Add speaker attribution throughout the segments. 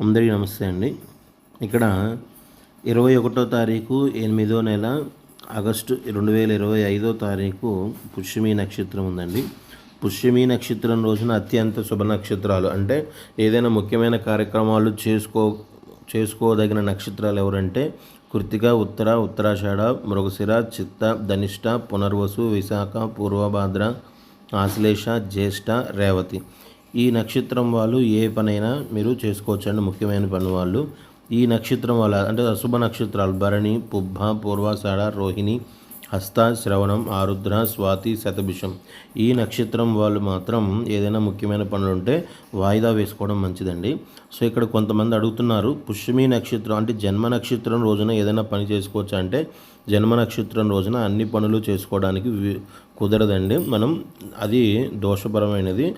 Speaker 1: అందరికీ నమస్తే అండి. ఇక్కడ ఇరవై ఒకటో తారీఖు ఎనిమిదో నెల ఆగస్టు రెండు వేల ఇరవై ఐదో తారీఖు పుష్యమి నక్షత్రం ఉందండి. పుష్యమి నక్షత్రం రోజున అత్యంత శుభ నక్షత్రాలు. అంటే ఏదైనా ముఖ్యమైన కార్యక్రమాలు చేసుకో చేసుకోదగిన నక్షత్రాలు ఎవరంటే కృతిక ఉత్తర ఉత్తరాషాఢ మృగశిర చిత్త ధనిష్ట పునర్వసు విశాఖ పూర్వభాద్ర ఆశ్లేష జ్యేష్ఠ రేవతి. ఈ నక్షత్రం వాళ్ళు ఏ పనైనా మీరు చేసుకోవచ్చు అండి ముఖ్యమైన పని వాళ్ళు. ఈ నక్షత్రం వాళ్ళ అంటే అశుభ నక్షత్రాలు భరణి పుబ్బ పూర్వాషాఢ రోహిణి హస్త శ్రవణం ఆరుద్ర స్వాతి శతభిషం. ఈ నక్షత్రం వాళ్ళు మాత్రం ఏదైనా ముఖ్యమైన పనులు ఉంటే వాయిదా వేసుకోవడం మంచిదండి. సో ఇక్కడ కొంతమంది అడుగుతున్నారు పుష్యమి నక్షత్రం అంటే జన్మ నక్షత్రం రోజున ఏదైనా పని చేసుకోవచ్చా అంటే జన్మ నక్షత్రం రోజున అన్ని పనులు చేసుకోవడానికి వి- కుదరదండి. మనం అది దోషపరమైనది.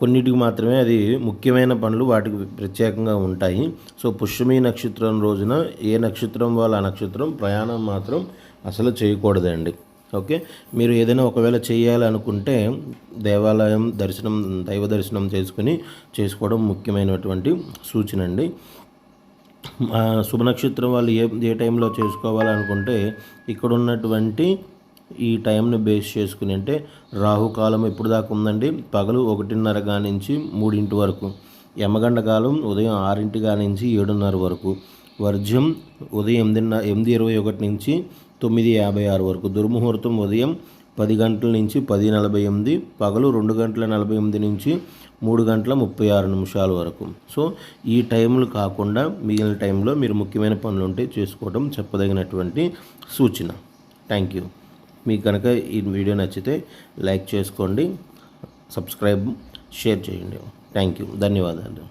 Speaker 1: కొన్నిటికి మాత్రమే అది ముఖ్యమైన పనులు వాటికి ప్రత్యేకంగా ఉంటాయి. సో పుష్యమి నక్షత్రం రోజున ఏ నక్షత్రం వాళ్ళ నక్షత్రం ప్రయాణం మాత్రం అసలు చేయకూడదండి. ఓకే? మీరు ఏదైనా ఒకవేళ చేయాలనుకుంటే దేవాలయం దర్శనం దైవ దర్శనం చేసుకుని చేసుకోవడం ముఖ్యమైనటువంటి సూచన అండి శుభ నక్షత్రం వాళ్ళు ఏ ఏ టైంలో చేసుకోవాలనుకుంటే ఇక్కడ ఉన్నటువంటి ఈ టైంని బేస్ చేసుకుని అంటే రాహుకాలం ఎప్పుడు దాకా ఉందండి. పగలు ఒకటిన్నర గా నుంచి మూడింటి వరకు యమగండ కాలం ఉదయం ఆరింటి గా నుంచి ఏడున్నర వరకు వర్జ్యం ఉదయం ఎనిమిదిన్న ఎనిమిది ఇరవై ఒకటి నుంచి తొమ్మిది యాభై ఆరు వరకు దుర్ముహూర్తం ఉదయం పది గంటల నుంచి పది నలభై ఎనిమిది పగలు రెండు గంటల నలభై ఎనిమిది నుంచి మూడు గంటల ముప్పై ఆరు నిమిషాల వరకు. సో ఈ టైంలు కాకుండా మిగిలిన టైంలో మీరు ముఖ్యమైన పనులు ఉంటే చేసుకోవడం చెప్పదగినటువంటి సూచన. Thank you. మీకు కనుక ఈ వీడియో నచ్చితే లైక్ చేసుకోండి సబ్స్క్రైబ్ షేర్ చేయండి. థ్యాంక్ యూ ధన్యవాదాలు.